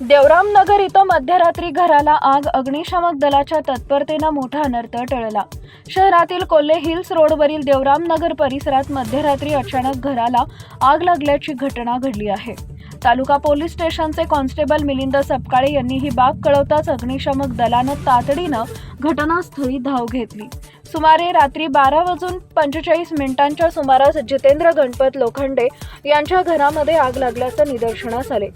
देवरामनगर इथं मध्यरात्री घराला आग अग्निशामक दलाच्या तत्परतेनं मोठा अनर्थ टळला. शहरातील कोल्हे हिल्स रोडवरील देवरामनगर परिसरात मध्यरात्री अचानक घराला आग लागल्याची घटना घडली आहे. तालुका पोलीस स्टेशनचे कॉन्स्टेबल मिलिंद सपकाळे यांनी ही बाब कळवताच अग्निशामक दलानं तातडीनं घटनास्थळी धाव घेतली. सुमारे रात्री बारा वाजून पंचेचाळीस मिनिटांच्या सुमारास जितेंद्र गणपत लोखंडे यांच्या घरामध्ये आग लागल्याचं निदर्शनास आले.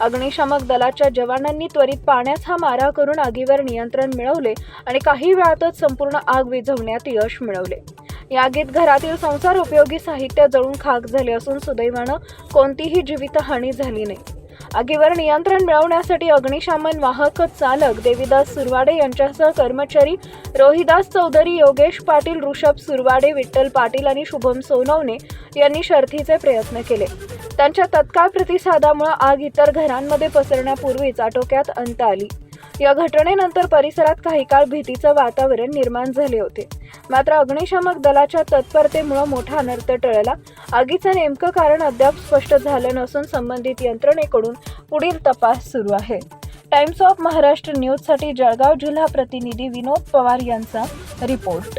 अग्निशामक दलाच्या जवानांनी त्वरित पाण्याचा मारा करून आगीवर नियंत्रण मिळवले आणि काही वेळातच संपूर्ण आग विझवण्यात यश मिळवले. या आगीत घरातील संसार उपयोगी साहित्य जळून खाक झाले असून सुदैवानं कोणतीही जीवितहानी झाली नाही. आगीवर नियंत्रण मिळवण्यासाठी अग्निशामन वाहक चालक देवीदास सुरवाडे यांच्यासह कर्मचारी रोहिदास चौधरी योगेश पाटील ऋषभ सुरवाडे विठ्ठल पाटील आणि शुभम सोनवणे यांनी शर्थीचे प्रयत्न केले. त्यांच्या तत्काळ प्रतिसादामुळे आग इतर घरांमध्ये पसरण्यापूर्वीच आटोक्यात अंत आली. या घटनेनंतर परिसरात काही काळ भीतीचं वातावरण निर्माण झाले होते. मात्र अग्निशामक दलाच्या तत्परतेमुळे मोठा अनर्थ टळला. आगीचं नेमकं कारण अद्याप स्पष्ट झालं नसून संबंधित यंत्रणेकडून पुढील तपास सुरू आहे. टाइम्स ऑफ महाराष्ट्र न्यूजसाठी जळगाव जिल्हा प्रतिनिधी विनोद पवार यांचा रिपोर्ट.